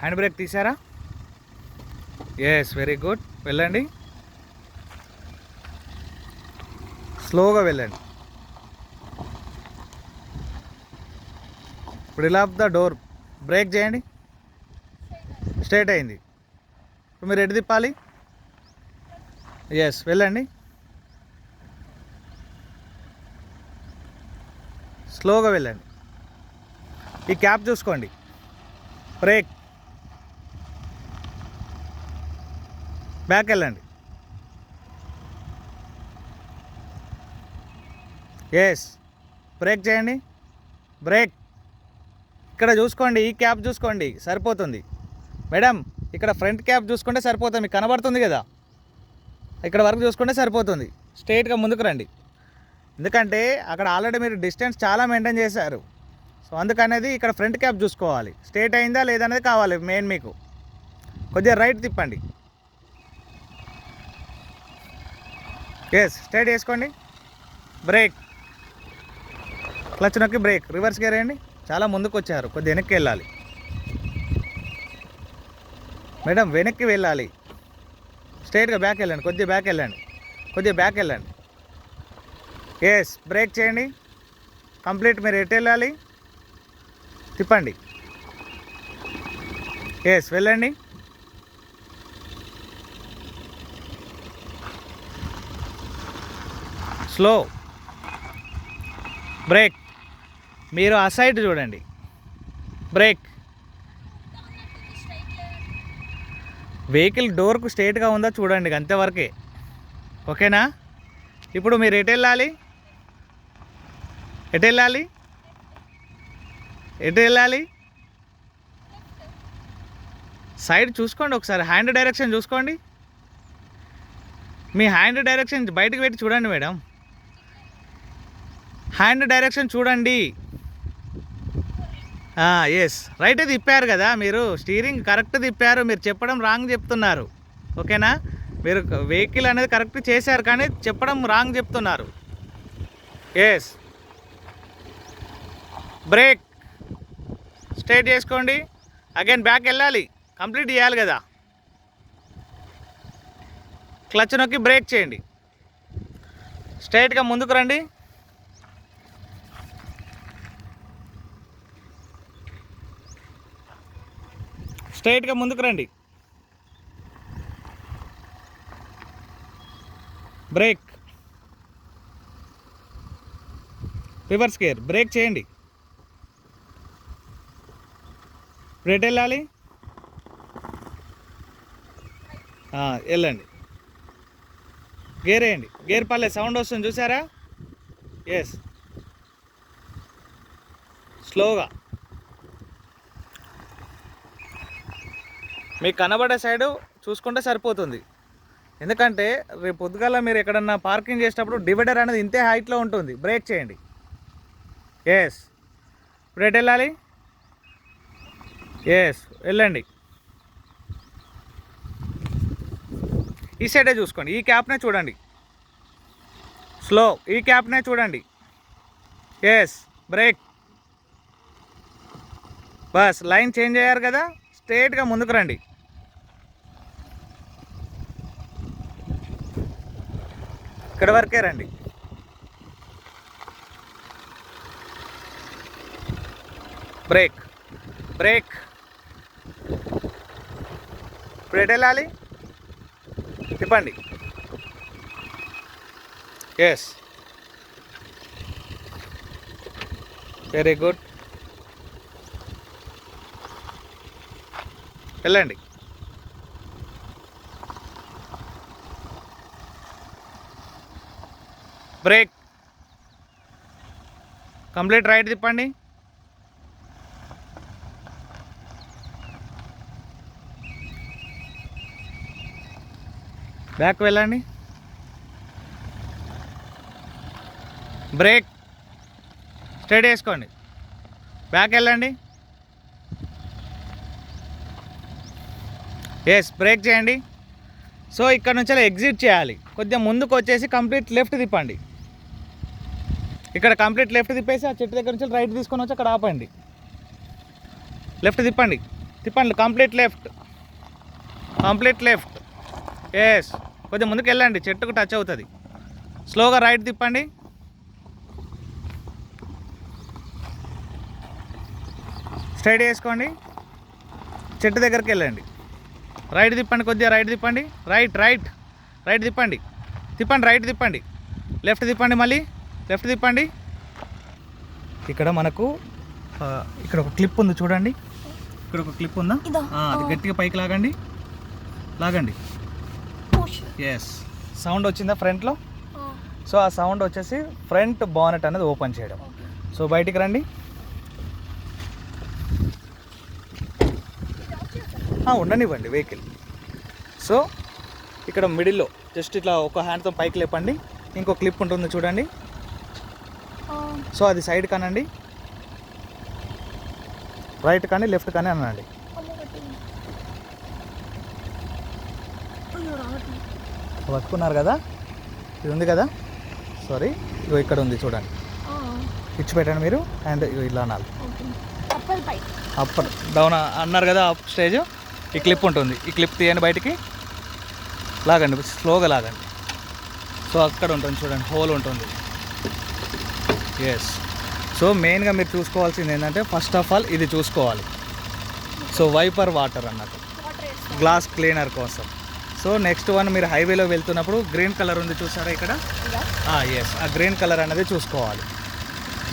Hand brake తీసారా yes very good వెళ్ళండి. స్లోగా వెళ్ళండి. ఇప్పుడు ఇలా ద డోర్ బ్రేక్ చేయండి. స్ట్రైట్ అయింది. ఇప్పుడు మీరు ఎటు తిప్పాలి? ఎస్ వెళ్ళండి. స్లోగా వెళ్ళండి. ఈ క్యాప్ చూసుకోండి. బ్రేక్ బ్యాక్ వెళ్ళండి. ఎస్ బ్రేక్ చేయండి. బ్రేక్ ఇక్కడ చూసుకోండి ఈ క్యాప్ చూసుకోండి సరిపోతుంది. మేడం ఇక్కడ ఫ్రంట్ క్యాప్ చూసుకుంటే సరిపోతుంది మీకు కనబడుతుంది కదా? ఇక్కడ వరకు చూసుకుంటే సరిపోతుంది. స్ట్రైట్గా ముందుకు రండి. ఎందుకంటే అక్కడ ఆల్రెడీ మీరు డిస్టెన్స్ చాలా మెయింటైన్ చేశారు. సో అందుకనేది ఇక్కడ ఫ్రంట్ క్యాప్ చూసుకోవాలి. స్ట్రేట్ అయిందా లేదనేది కావాలి మెయిన్ మీకు. కొద్దిగా రైట్ తిప్పండి. ఎస్ స్ట్రైట్ వేసుకోండి. బ్రేక్ క్లచ్ నొక్కి బ్రేక్ రివర్స్ గేర్ వేయండి. చాలా ముందుకు వచ్చారు కొద్దిగా వెనక్కి వెళ్ళాలి. మేడం వెనక్కి వెళ్ళాలి. స్ట్రైట్గా బ్యాక్ వెళ్ళండి. కొద్దిగా బ్యాక్ వెళ్ళండి. కొద్దిగా బ్యాక్ వెళ్ళండి. ఎస్ బ్రేక్ చేయండి. కంప్లీట్ మీరు ఎటు వెళ్ళాలి? తిప్పండి. ఎస్ వెళ్ళండి. Slow brake. మీరు ఆ సైడ్ చూడండి. బ్రేక్. వెహికల్ డోర్కు స్ట్రైట్గా ఉందా చూడండి అంతవరకే ఓకేనా? ఇప్పుడు మీరు ఎటు వెళ్ళాలి? ఎటు వెళ్ళాలి? ఎటు వెళ్ళాలి? సైడ్ చూసుకోండి ఒకసారి. హ్యాండ్ డైరెక్షన్ చూసుకోండి. మీ హ్యాండ్ డైరెక్షన్ బయటకు పెట్టి చూడండి మేడం. హ్యాండ్ డైరెక్షన్ చూడండి. ఎస్ రైట్ తిప్పారు కదా మీరు. స్టీరింగ్ కరెక్ట్ తిప్పారు. మీరు చెప్పడం రాంగ్ చెప్తున్నారు. ఓకేనా? మీరు వెహికల్ అనేది కరెక్ట్ చేశారు కానీ చెప్పడం రాంగ్ చెప్తున్నారు. ఎస్ బ్రేక్ స్ట్రైట్ చేసుకోండి. అగైన్ బ్యాక్ వెళ్ళాలి. కంప్లీట్ చేయాలి కదా. క్లచ్ నొక్కి బ్రేక్ చేయండి. స్ట్రైట్గా ముందుకు రండి. స్ట్రైట్గా ముందుకు రండి. బ్రేక్. Reverse gear. బ్రేక్ చేయండి. ఇప్పుడు ఎటు వెళ్ళాలి వెళ్ళండి. గేర్ వేయండి. గేర్ పర్లేదు సౌండ్ వస్తుంది. చూసారా? ఎస్ స్లోగా. మీకు కనబడే సైడు చూసుకుంటే సరిపోతుంది. ఎందుకంటే రేపు పొద్దుగాల మీరు ఎక్కడన్నా పార్కింగ్ చేసేటప్పుడు డివైడర్ అనేది ఇంతే హైట్లో ఉంటుంది. బ్రేక్ చేయండి. ఎస్ ఇప్పుడు ఎటు వెళ్ళాలి? ఎస్ వెళ్ళండి. ఈ సైడే చూసుకోండి. ఈ క్యాప్నే చూడండి. స్లో ఈ క్యాప్నే చూడండి. Yes brake bus line change అయ్యారు కదా? స్ట్రేట్గా ముందుకు రండి. ఇక్కడ వరకే రండి. Brake brake. ఇప్పుడు ఎటు వెళ్ళాలి? తిప్పండి. ఎస్ వెరీ గుడ్ వెళ్ళండి. బ్రేక్. కంప్లీట్ రైట్ తిప్పండి. బ్యాక్ వెళ్ళండి. బ్రేక్. స్ట్రైట్ వేసుకోండి. బ్యాక్ వెళ్ళండి. ఎస్ బ్రేక్ చేయండి. సో ఇక్కడ నుంచి ఎగ్జిట్ చేయాలి. కొద్దిగా ముందుకు వచ్చేసి కంప్లీట్ లెఫ్ట్ తిప్పండి. ఇక్కడ కంప్లీట్ లెఫ్ట్ తిప్పేసి ఆ చెట్టు దగ్గర నుంచి రైట్ తీసుకొని వచ్చి అక్కడ ఆపండి. లెఫ్ట్ తిప్పండి. తిప్పండి. Complete left. Complete left. Yes కొద్దిగా ముందుకు వెళ్ళండి. చెట్టుకు టచ్ అవుతుంది. స్లోగా రైట్ తిప్పండి. స్ట్రైట్ వేసుకోండి. చెట్టు దగ్గరికి వెళ్ళండి. రైట్ తిప్పండి. కొద్దిగా రైట్ తిప్పండి. రైట్ రైట్ రైట్ తిప్పండి. తిప్పండి. రైట్ తిప్పండి. లెఫ్ట్ తిప్పండి మళ్ళీ. లెఫ్ట్ తిప్పండి. ఇక్కడ మనకు ఆ, ఇక్కడ ఒక క్లిప్ ఉంది చూడండి. ఇక్కడ ఒక క్లిప్ ఉందా? అది గట్టిగా పైకి లాగండి. లాగండి. ఎస్ సౌండ్ వచ్చిందా ఫ్రంట్లో సో ఆ. సౌండ్ వచ్చేసి ఫ్రంట్ బానెట్ అనేది ఓపెన్ చేయడం. సో బయటికి రండి. ఆ, ఉండనివ్వండి వెహికల్ సో ఇక్కడ మిడిల్లో జస్ట్ ఇట్లా ఒక హ్యాండ్తో పైకి లేపండి. ఇంకో క్లిప్ ఉంటుంది చూడండి. సో అది సైడ్ కానండి. రైట్ కానీ లెఫ్ట్ కానీ అనండి. పట్టుకున్నారు కదా? ఇది ఉంది కదా? సారీ ఇగో ఇక్కడ ఉంది చూడండి. ఇచ్చి పెట్టండి మీరు. అండ్ ఇలా అనాలి. అప్పల్ పై. అప్ డౌన్ అన్నారు కదా అప్ స్టేజ్ ఈ క్లిప్ ఉంటుంది. ఈ క్లిప్ తీయండి బయటికి. లాగండి. స్లోగా లాగండి. సో అక్కడ ఉంటుంది చూడండి. హోల్ ఉంటుంది. ఎస్ సో మెయిన్గా మీరు చూసుకోవాల్సింది ఏంటంటే ఫస్ట్ ఆఫ్ ఆల్ ఇది చూసుకోవాలి. సో వైపర్ వాటర్ అన్నట్టు. గ్లాస్ క్లీనర్ కోసం. సో నెక్స్ట్ వన్ మీరు హైవేలో వెళ్తున్నప్పుడు గ్రీన్ కలర్ ఉంది చూసారా ఇక్కడ? ఎస్ ఆ గ్రీన్ కలర్ అనేది చూసుకోవాలి.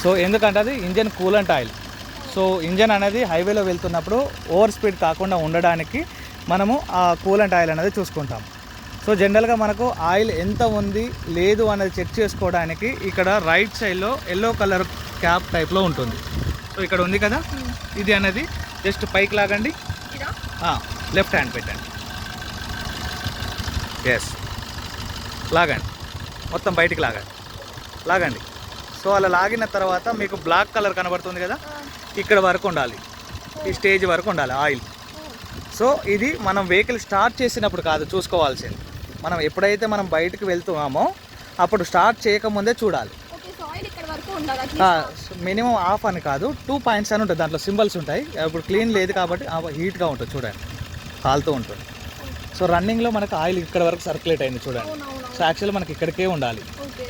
సో ఎందుకంటే అది engine coolant oil so engine అనేది హైవేలో వెళ్తున్నప్పుడు ఓవర్ స్పీడ్ కాకుండా ఉండడానికి మనము ఆ కూలంట్ ఆయిల్ అనేది చూసుకుంటాం. సో జనరల్గా మనకు ఆయిల్ ఎంత ఉంది లేదు అనేది చెక్ చేసుకోవడానికి ఇక్కడ రైట్ సైడ్లో ఎల్లో కలర్ క్యాప్ టైప్లో ఉంటుంది. సో ఇక్కడ ఉంది కదా? ఇది అనేది జస్ట్ పైకి లాగండి. లెఫ్ట్ హ్యాండ్ పెట్టండి. ఎస్ లాగండి. మొత్తం బయటికి లాగండి. లాగండి. సో అలా లాగిన తర్వాత మీకు బ్లాక్ కలర్ కనబడుతుంది కదా? ఇక్కడ వరకు ఉండాలి. ఈ స్టేజ్ వరకు ఉండాలి ఆయిల్. సో ఇది మనం వెహికల్ స్టార్ట్ చేసినప్పుడు కాదు చూసుకోవాల్సింది. మనం ఎప్పుడైతే మనం బయటకు వెళ్తున్నామో అప్పుడు స్టార్ట్ చేయకముందే చూడాలి. మినిమం ఆఫ్ అని కాదు టూ పాయింట్స్ అని ఉంటుంది దాంట్లో సింబల్స్ ఉంటాయి. ఇప్పుడు క్లీన్ లేదు కాబట్టి హీట్గా ఉంటుంది చూడండి కాలుతూ ఉంటుంది. సో రన్నింగ్లో మనకు ఆయిల్ ఇక్కడ వరకు సర్క్యులేట్ అయింది చూడండి. సో యాక్చువల్ మనకి ఇక్కడికే ఉండాలి.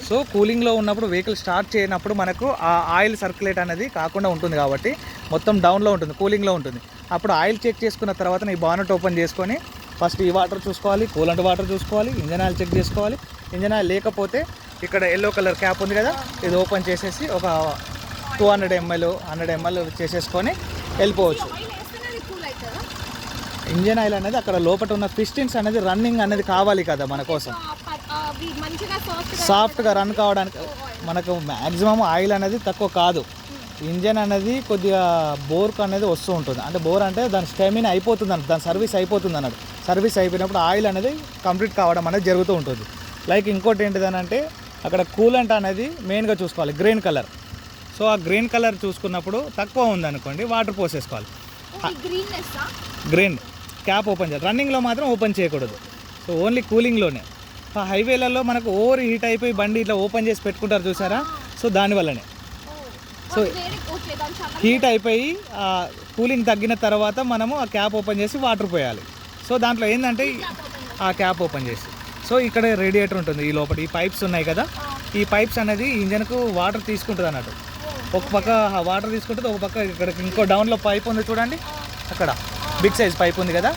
సో కూలింగ్లో ఉన్నప్పుడు వెహికల్ స్టార్ట్ చేయనప్పుడు మనకు ఆ ఆయిల్ సర్క్యులేట్ అనేది కాకుండా ఉంటుంది కాబట్టి మొత్తం డౌన్లో ఉంటుంది కూలింగ్లో ఉంటుంది. అప్పుడు ఆయిల్ చెక్ చేసుకున్న తర్వాత నీ బానెట్ ఓపెన్ చేసుకొని ఫస్ట్ ఈ వాటర్ చూసుకోవాలి కూలంట్ వాటర్ చూసుకోవాలి ఇంజన్ ఆయిల్ చెక్ చేసుకోవాలి. ఇంజన్ ఆయిల్ లేకపోతే ఇక్కడ ఎల్లో కలర్ క్యాప్ ఉంది కదా ఇది ఓపెన్ చేసేసి ఒక two hundred ML hundred ML చేసేసుకొని వెళ్ళిపోవచ్చు. ఇంజన్ ఆయిల్ అనేది అక్కడ లోపల ఉన్న పిస్టిన్స్ అనేది రన్నింగ్ అనేది కావాలి కదా మన కోసం. సాఫ్ట్గా రన్ కావడానికి మనకు మ్యాక్సిమం ఆయిల్ అనేది తక్కువ కాదు. ఇంజన్ అనేది కొద్దిగా బోర్కు అనేది వస్తూ ఉంటుంది. అంటే బోర్ అంటే దాని స్టెమినా అయిపోతుంది అన్నట్టు దాని సర్వీస్ అయిపోతుంది అన్నట్టు సర్వీస్ అయిపోయినప్పుడు ఆయిల్ అనేది కంప్లీట్ కావడం అనేది జరుగుతూ ఉంటుంది. లైక్ ఇంకోటి ఏంటిదని అంటే అక్కడ కూలంట్ అనేది మెయిన్గా చూసుకోవాలి గ్రీన్ కలర్. సో ఆ గ్రీన్ కలర్ చూసుకున్నప్పుడు తక్కువ ఉందనుకోండి వాటర్ పోసేసుకోవాలి. గ్రీన్ క్యాప్ ఓపెన్ చేయాలి. రన్నింగ్లో మాత్రం ఓపెన్ చేయకూడదు. సో ఓన్లీ కూలింగ్లోనే. ఆ హైవేలలో మనకు ఓవర్ హీట్ అయిపోయి బండి ఇట్లా ఓపెన్ చేసి పెట్టుకుంటారు చూసారా? సో దానివల్లనే సో హీట్ అయిపోయి ఆ కూలింగ్ తగ్గిన తర్వాత మనము ఆ క్యాప్ ఓపెన్ చేసి వాటర్ పోయాలి. సో దాంట్లో ఏంటంటే ఆ క్యాప్ ఓపెన్ చేసి. సో ఇక్కడ రేడియేటర్ ఉంటుంది ఈ లోపల ఈ పైప్స్ ఉన్నాయి కదా? ఈ పైప్స్ అనేది ఇంజన్కు వాటర్ తీసుకుంటుంది అన్నట్టు. ఒక పక్క వాటర్ తీసుకుంటుంది ఒక పక్క ఇక్కడ ఇంకో డౌన్లో పైప్ ఉంది చూడండి. అక్కడ బిగ్ సైజ్ పైప్ ఉంది కదా?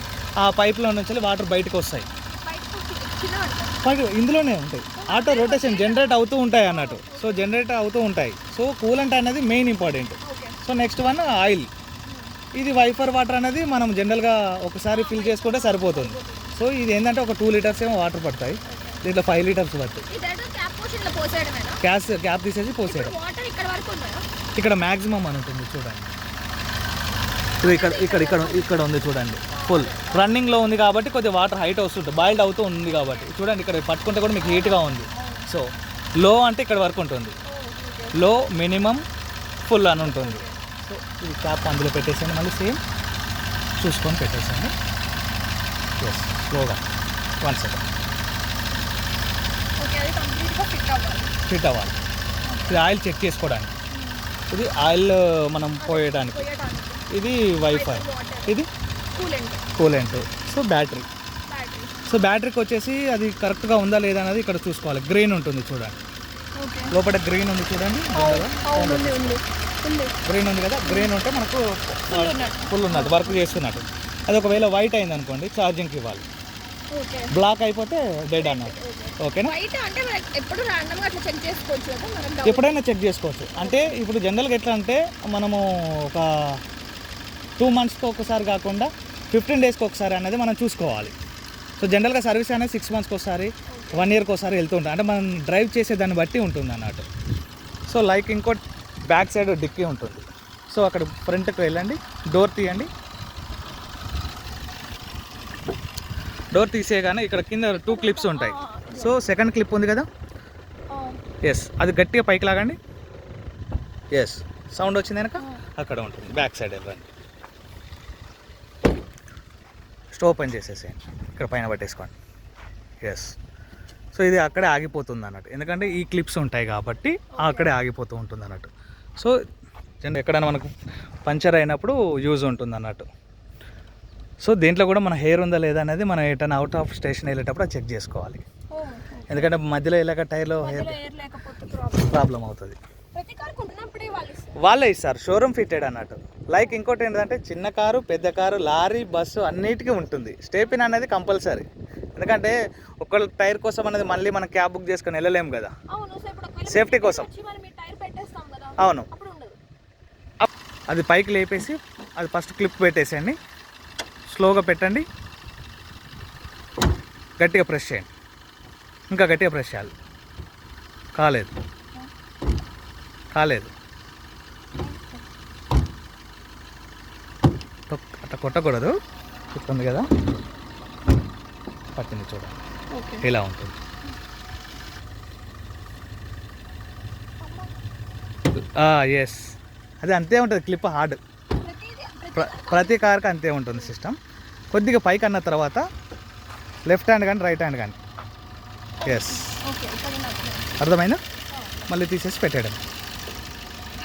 ఆ పైప్లో నుంచి వాటర్ బయటకు వస్తాయి. ఇందులోనే ఉంటాయి. ఆటో రొటేషన్ జనరేట్ అవుతూ ఉంటాయి అన్నట్టు. సో జనరేట్ అవుతూ ఉంటాయి. సో కూలంట్ అనేది main important so next one oil ఇది వైఫర్ వాటర్ అనేది మనం జనరల్గా ఒకసారి ఫిల్ చేసుకుంటే సరిపోతుంది. సో ఇది ఏంటంటే ఒక టూ లీటర్స్ ఏమో వాటర్ పడతాయి. దీంట్లో ఫైవ్ లీటర్స్ పడతాయి. గ్యాస్ క్యాప్ తీసేసి పోసేయడం. ఇక్కడ మ్యాక్సిమం అని ఉంటుంది చూడండి. ఇక్కడ ఇక్కడ ఇక్కడ ఇక్కడ ఉంది చూడండి. ఫుల్ రన్నింగ్లో ఉంది కాబట్టి కొద్దిగా వాటర్ హైట్ వస్తుంది. బాయిల్డ్ అవుతూ ఉంది కాబట్టి. చూడండి ఇక్కడ పట్టుకుంటే కూడా మీకు హీట్గా ఉంది. సో లో అంటే ఇక్కడ వరకు ఉంటుంది. లో మినిమం ఫుల్ అని ఉంటుంది. సో ఇది క్యాప్ అందులో పెట్టేసాను మళ్ళీ సేమ్ చూసుకొని పెట్టేసాను ఎస్ స్లోగా వన్ సెకండ్ ఫిట్ అవ్వాలి. ఇది ఆయిల్ చెక్ చేసుకోవడానికి. ఇది ఆయిల్ మనం పోయడానికి. ఇది వైఫై ఇది కూలెంట్. So battery. సో బ్యాటరీకి వచ్చేసి అది కరెక్ట్గా ఉందా లేదా అనేది ఇక్కడ చూసుకోవాలి. గ్రీన్ ఉంటుంది చూడండి. లోపల గ్రీన్ ఉంది చూడండి. గ్రీన్ ఉంది కదా? గ్రీన్ ఉంటే మనకు ఫుల్ ఉన్నట్టు వర్క్ చేస్తున్నట్టు. అది ఒకవేళ వైట్ అయింది అనుకోండి ఛార్జింగ్కి ఇవ్వాలి. బ్లాక్ అయిపోతే డెడ్ అన్నట్టు. ఓకేనా ఎప్పుడైనా చెక్ చేసుకోవచ్చు. అంటే ఇప్పుడు జనరల్గా ఎట్లా అంటే మనము ఒక టూ మంత్స్కి ఒకసారి కాకుండా ఫిఫ్టీన్ డేస్కి ఒకసారి అనేది మనం చూసుకోవాలి. సో జనరల్గా సర్వీస్ అనేది సిక్స్ మంత్స్కి ఒకసారి వన్ ఇయర్కి ఒకసారి వెళ్తుంటాం అంటే మనం డ్రైవ్ చేసే దాన్ని బట్టి ఉంటుంది అన్నట్టు. సో లైక్ ఇంకో బ్యాక్ సైడ్ డిక్కీ ఉంటుంది. సో అక్కడ ఫ్రంట్కి వెళ్ళండి. డోర్ తీయండి. డోర్ తీసేయగానే ఇక్కడ కింద టూ క్లిప్స్ ఉంటాయి. సో సెకండ్ క్లిప్ ఉంది కదా? ఎస్ అది గట్టిగా పైకి లాగండి. ఎస్ సౌండ్ వచ్చింది కనుక అక్కడ ఉంటుంది. బ్యాక్ సైడ్ ఇవ్వండి స్టవ్ ఓపెన్ చేసేసేయండి. ఇక్కడ పైన పట్టేసుకోండి. ఎస్ సో ఇది అక్కడే ఆగిపోతుంది అన్నట్టు. ఎందుకంటే ఈ క్లిప్స్ ఉంటాయి కాబట్టి అక్కడే ఆగిపోతూ ఉంటుంది అన్నట్టు. సో ఎక్కడైనా మనకు పంచర్ అయినప్పుడు యూజ్ ఉంటుంది అన్నట్టు. సో దీంట్లో కూడా మన హెయిర్ ఉందా లేదా అనేది మనం ఎటైనా అవుట్ ఆఫ్ స్టేషన్ వెళ్ళేటప్పుడు చెక్ చేసుకోవాలి. ఎందుకంటే మధ్యలో వెళ్ళాక టైర్లో హెయిర్ ప్రాబ్లం అవుతుంది. వాళ్ళు ఇస్తారు. ఇస్తారు షోరూమ్ ఫిట్టెడ్ అన్నట్టు. లైక్ ఇంకోటి ఏంటంటే చిన్న కారు పెద్ద కారు లారీ బస్సు అన్నిటికీ ఉంటుంది. స్టేపిన్ అనేది కంపల్సరీ. ఎందుకంటే ఒక టైర్ కోసం అనేది మళ్ళీ మనం క్యాబ్ బుక్ చేసుకొని వెళ్ళలేము కదా. అవును సో ఇప్పుడు ఒకవేళ Safety మేము కోసం. వచ్చి మరి మీ టైర్ పెట్టేస్తాం కదా అవును. అది పైకి లేపేసి అది ఫస్ట్ క్లిప్ పెట్టేసేయండి. స్లోగా పెట్టండి. గట్టిగా ప్రెస్ చేయండి. ఇంకా గట్టిగా ప్రెస్ చేయాలి. కాలేదు. కాలేదు. అట్లా కొట్టకూడదు. చెప్తుంది కదా? పట్టింది చూడండి. ఇలా ఉంటుంది. ఎస్ అది అంతే ఉంటుంది క్లిప్ హార్డ్ ప్ర- ప్రతి కార్కి అంతే ఉంటుంది సిస్టమ్ కొద్దిగా పైకి అన్న తర్వాత లెఫ్ట్ హ్యాండ్ కానీ రైట్ హ్యాండ్ కానీ ఎస్ ఓకే అర్థమైందా? మళ్ళీ తీసేసి పెట్టేయడం.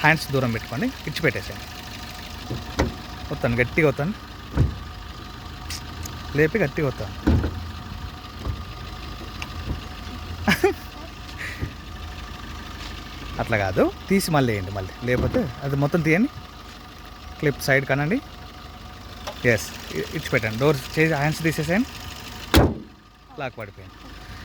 హ్యాండ్స్ దూరం పెట్టుకోండి ఇచ్చి పెట్టేసేయండి. వస్తాను గట్టిగా వస్తాను లేపి గట్టిగా వస్తాను అట్లా కాదు. తీసి మళ్ళీ వేయండి మళ్ళీ. లేకపోతే అది మొత్తం తీయండి. క్లిప్ సైడ్ కనండి. ఎస్ ఇచ్చి పెట్టండి. డోర్ చేసి హ్యాండ్స్ తీసేసేయండి. లాక్ పడిపోయింది.